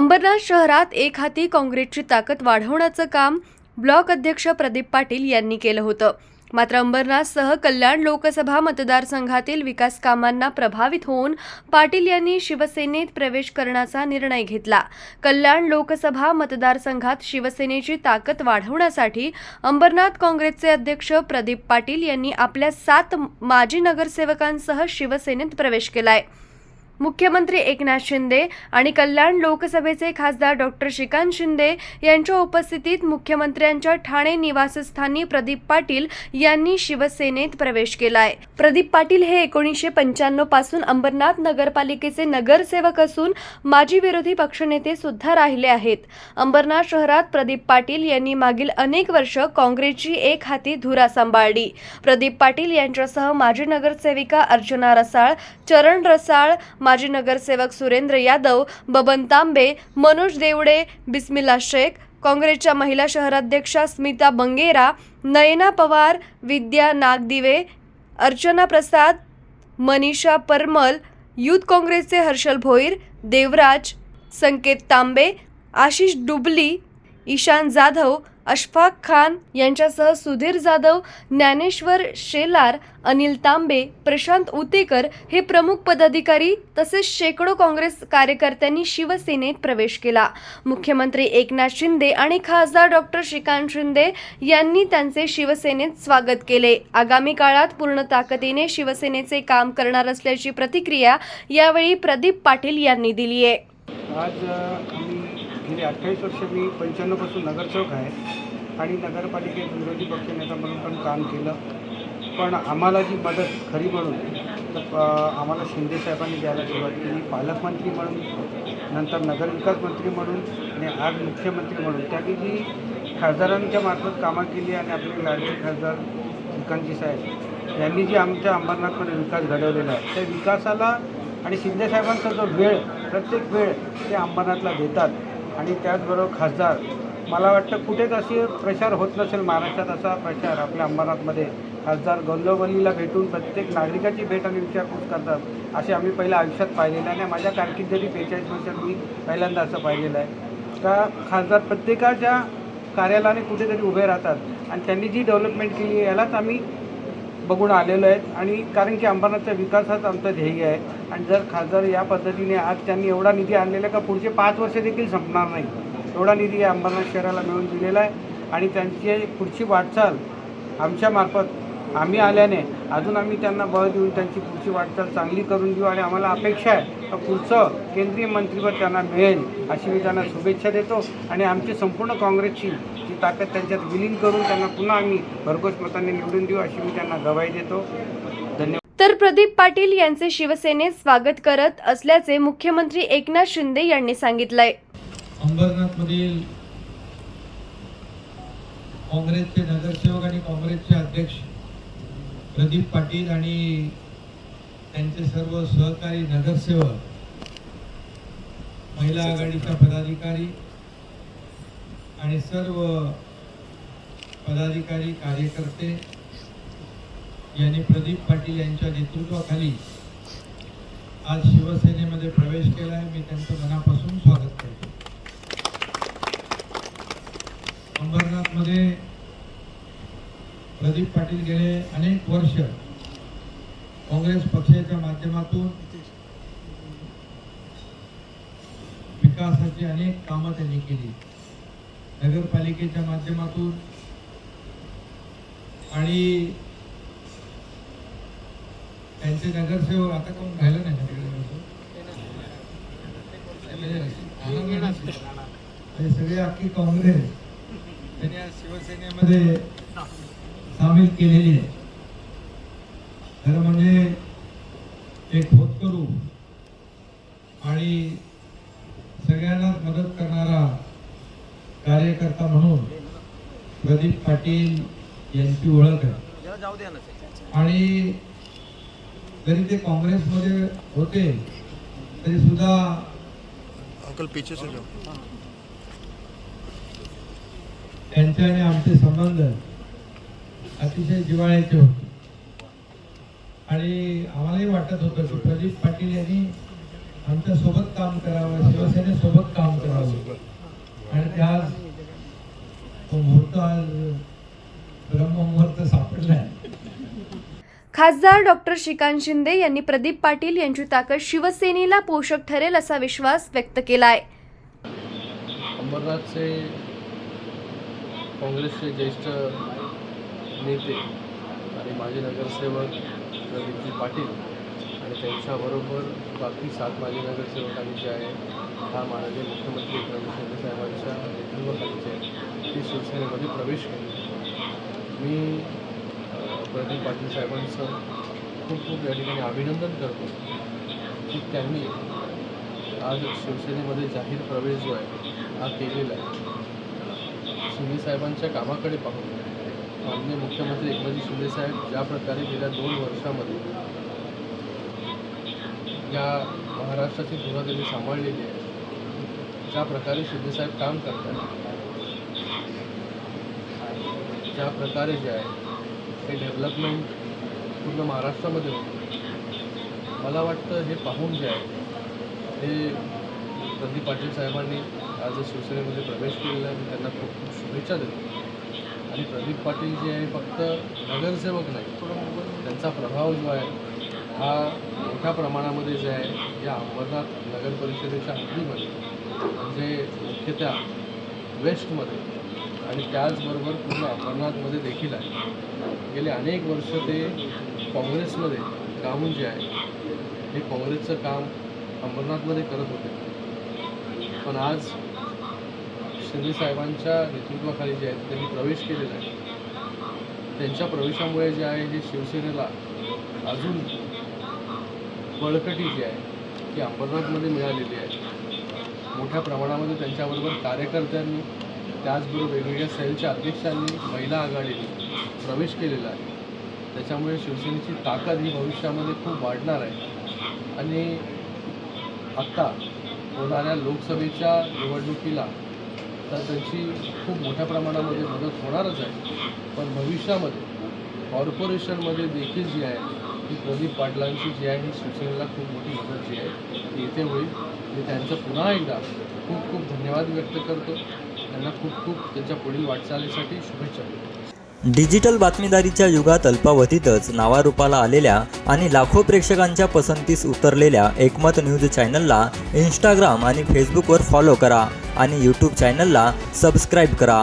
अंबरनाथ शहरात एक हाती काँग्रेसची ताकद वाढवण्याचं काम ब्लॉक अध्यक्ष प्रदीप पाटील यांनी केलं होतं. मात्र अंबरनाथसह कल्याण लोकसभा मतदारसंघातील विकास कामांना प्रभावित होऊन पाटील यांनी शिवसेनेत प्रवेश करण्याचा निर्णय घेतला. कल्याण लोकसभा मतदारसंघात शिवसेनेची ताकद वाढवण्यासाठी अंबरनाथ काँग्रेसचे अध्यक्ष प्रदीप पाटील यांनी आपल्या सात माजी नगरसेवकांसह शिवसेनेत प्रवेश केलाय. मुख्यमंत्री एकनाथ शिंदे आणि कल्याण लोकसभेचे खासदार डॉक्टर श्रीकांत शिंदे यांच्या उपस्थितीत मुख्यमंत्र्यांच्या ठाणे निवासस्थानी प्रदीप पाटील यांनी शिवसेनेत प्रवेश केलाय. प्रदीप पाटील हे एकोणीसशे पंच्याण्णवपासून अंबरनाथ नगरपालिकेचे नगरसेवक असून माजी विरोधी पक्षनेते सुद्धा राहिले आहेत. अंबरनाथ शहरात प्रदीप पाटील यांनी मागील अनेक वर्ष काँग्रेसची एक हाती धुरा सांभाळली. प्रदीप पाटील यांच्यासह माजी नगरसेविका अर्चना रसाळ चरण रसाळ माजी नगरसेवक सुरेंद्र यादव बबन तांबे मनोज देवडे बिस्मिल्ला शेख काँग्रेसच्या महिला शहराध्यक्षा स्मिता बंगेरा नयना पवार विद्या नागदिवे अर्चना प्रसाद मनीषा परमल युथ काँग्रेसचे हर्षल भोईर देवराज संकेत तांबे आशिष डुबली ईशान जाधव अशफाक खान यांच्यासह सुधीर जाधव ज्ञानेश्वर शेलार अनिल तांबे प्रशांत उतेकर हे प्रमुख पदाधिकारी तसेच शेकडो काँग्रेस कार्यकर्त्यांनी शिवसेनेत प्रवेश केला. मुख्यमंत्री एकनाथ शिंदे आणि खासदार डॉक्टर श्रीकांत शिंदे यांनी त्यांचे शिवसेनेत स्वागत केले. आगामी काळात पूर्ण ताकदीने शिवसेनेचे काम करणार असल्याची प्रतिक्रिया यावेळी प्रदीप पाटील यांनी दिली आहे आज गेली अठ्ठावीस वर्ष मी पंच्याण्णवपासून नगरसेवक आहे आणि नगरपालिकेत विरोधी पक्षनेता म्हणून पण काम केलं. पण आम्हाला जी मदत खरी म्हणून तर आम्हाला शिंदे साहेबांनी द्यायला सुरुवात केली. पालकमंत्री म्हणून नंतर नगरविकास मंत्री म्हणून आणि आज मुख्यमंत्री म्हणून. त्यांनी जी खासदारांच्या मार्फत कामं केली आणि आपले लाडके खासदार श्रीकांतजी साहेब यांनी जी आमच्या अंबरनाथमध्ये विकास घडवलेला आहे. त्या विकासाला आणि शिंदेसाहेबांचा जो वेळ प्रत्येक वेळ ते अंबरनाथला देतात. आणि त्याचबरोबर खासदार. मला वाटतं कुठेच असे प्रचार होत नसेल महाराष्ट्रात असा प्रचार आपल्या अंबरनाथमध्ये. खासदार गल्लोगल्लीला भेटून प्रत्येक नागरिकाची भेट आणि विचारपूस करतात असे आम्ही पहिल्या आयुष्यात पाहिलेलं आहे आणि माझ्या कारकिर्दीत बेचाळीस वर्षात मी पहिल्यांदा असं पाहिलेलं आहे. का खासदार प्रत्येकाच्या कार्यालयाने कुठेतरी उभे राहतात आणि त्यांनी जी डेव्हलपमेंट केली आहे यालाच आम्ही बघून आलेलो आहेत आणि कारण की अंबरनाथचा विकास हाच आमचं ध्येय आहे. आणि जर खासदार या पद्धतीने आज त्यांनी एवढा निधी आणलेला आहे का पुढचे पाच वर्ष देखील संपणार नाही. एवढा निधी या अंबरनाथ शहराला मिळून दिलेला आहे. आणि त्यांची पुढची वाटचाल आमच्यामार्फत आम्ही आल्याने अजून आम्ही त्यांना बळ देऊन त्यांची पुढची वाटचाल चांगली करून देऊ आणि आम्हाला अपेक्षा आहे का पुढचं केंद्रीय मंत्रिपद त्यांना मिळेल अशी मी त्यांना शुभेच्छा देतो. आणि आमची संपूर्ण काँग्रेसची ताकद त्यांच्यात विलीन करून त्यांना पुन्हा आम्ही भरघोस मतांनी निवडून देऊ अशी मी त्यांना गवाही देतो. धन्यवाद. तर प्रदीप पाटील यांचे शिवसेनेत स्वागत करत असल्याचे मुख्यमंत्री एकनाथ शिंदे यांनी सांगितलंय. अंबरनाथमधील काँग्रेसचे नगरसेवक आणि काँग्रेसचे अध्यक्ष प्रदीप पाटील आणि त्यांचे सर्व सहकारी नगरसेवक महिला आघाडीच्या पदाधिकारी आणि सर्व पदाधिकारी कार्यकर्ते यांनी प्रदीप पाटील यांच्या नेतृत्वाखाली आज शिवसेनेमध्ये प्रवेश केला आहे. मी त्यांचं मनापासून स्वागत करतो. अंबरनाथमध्ये प्रदीप पाटील गेले अनेक वर्ष. काँग्रेस पक्षाच्या माध्यमातून विकासाची अनेक कामं त्यांनी केली. नगरपालिकेच्या माध्यमातून आणि त्यांचे नगरसेवक आता कोण राहिलं नाही हे सगळे अख्खी काँग्रेस त्यांनी आज शिवसेनेमध्ये सामील केलेली आहे. खरं म्हणजे एक होतकरू आणि सगळ्यांनाच मदत करणारा कार्यकर्ता म्हणून प्रदीप पाटील यांची ओळख आहे. आणि जरी ते काँग्रेसमध्ये होते तरी सुद्धा अंकल पीछे से जाओ. त्यांचे आणि आमचे संबंध अतिशय जिव्हाळ्याचे होते. आणि आम्हालाही वाटत होतं की प्रदीप पाटील यांनी आमच्यासोबत काम करावं शिवसेनेसोबत काम करावं. आणि ते आज तो मुहूर्त ब्रह्ममुहूर्त सापडलाय. खासदार डॉक्टर श्रीकांत शिंदे यांनी प्रदीप पाटील यांची ताकद शिवसेनेला पोषक ठरेल असा विश्वास व्यक्त केलाय. अंबरनाथचे काँग्रेसचे ज्येष्ठ नेते आणि माजी नगरसेवक प्रदीपजी पाटील आणि त्यांच्याबरोबर बाकी सात माजी नगरसेवकांनी जे आहे हा माननीय मुख्यमंत्री एकनाथ शिंदे साहेबांच्या नेतृत्वाखाली जे आहे. ती शिवसेनेमध्ये प्रवेश केली. मी प्रदीप पाटील साहेबांचं खूप खूप या ठिकाणी अभिनंदन करतो की त्यांनी आज शिवसेनेमध्ये जाहीर प्रवेश जो आहे हा केलेला आहे. शिंदे साहेबांच्या कामाकडे पाहून माननीय मुख्यमंत्री एकनाथजी शिंदे साहेब ज्या प्रकारे गेल्या दोन वर्षामध्ये या महाराष्ट्राची धुरा त्यांनी सांभाळलेली आहे. ज्या प्रकारे शिंदेसाहेब काम करतात ज्या प्रकारे जे आहे हे डेव्हलपमेंट पूर्ण महाराष्ट्रामध्ये होतं. मला वाटतं हे पाहून जे आहे हे प्रदीप पाटील साहेबांनी आज शिवसेनेमध्ये प्रवेश केलेला आहे मी त्यांना खूप खूप शुभेच्छा देतो. आणि प्रदीप पाटील जे आहे फक्त नगरसेवक नाही त्यांचा प्रभाव जो आहे हा मोठ्या प्रमाणामध्ये जे आहे या अंबरनाथ नगर परिषदेच्या हद्दीमध्ये म्हणजे मुख्यतः वेस्टमध्ये आणि त्याचबरोबर पूर्ण अंबरनाथमध्ये देखील आहे. गेले अनेक वर्ष ते काँग्रेसमध्ये राहून जे आहे हे काँग्रेसचं काम अंबरनाथमध्ये करत होते. पण आज शिंदे साहेबांच्या नेतृत्वाखाली जे आहे त्यांनी प्रवेश केलेला आहे. त्यांच्या प्रवेशामुळे जे आहे हे शिवसेनेला अजून बळकटी जी आहे ती अंबरनाथमध्ये मिळालेली आहे. मोठ्या प्रमाणामध्ये त्यांच्याबरोबर कार्यकर्त्यांनी त्याचबरोबर वेगवेगळ्या सेलच्या अध्यक्षांनी महिला आघाडीने प्रवेश केलेला आहे. त्याच्यामुळे शिवसेनेची ताकद ही भविष्यामध्ये खूप वाढणार आहे. आणि आत्ता होणाऱ्या लोकसभेच्या निवडणुकीला तर त्यांची खूप मोठ्या प्रमाणामध्ये मदत होणारच आहे. पण भविष्यामध्ये कॉर्पोरेशनमध्ये देखील जी आहे की प्रदीप पाटलांची जी आहे ही शिवसेनेला खूप मोठी मदत जी आहे ती इथे होईल. मी त्यांचं पुन्हा एकदा खूप खूप धन्यवाद व्यक्त करतो. त्यांना खूप खूप त्यांच्या पुढील वाटचालीसाठी शुभेच्छा डिजिटल बातमीदारीच्या युगात अल्पावधीतच नावारूपाला आलेल्या आणि लाखो प्रेक्षकांच्या पसंतीस उतरलेल्या एकमत न्यूज चॅनलला इंस्टाग्राम आणि फेसबुकवर फॉलो करा आणि यूट्यूब चॅनलला सबस्क्राईब करा.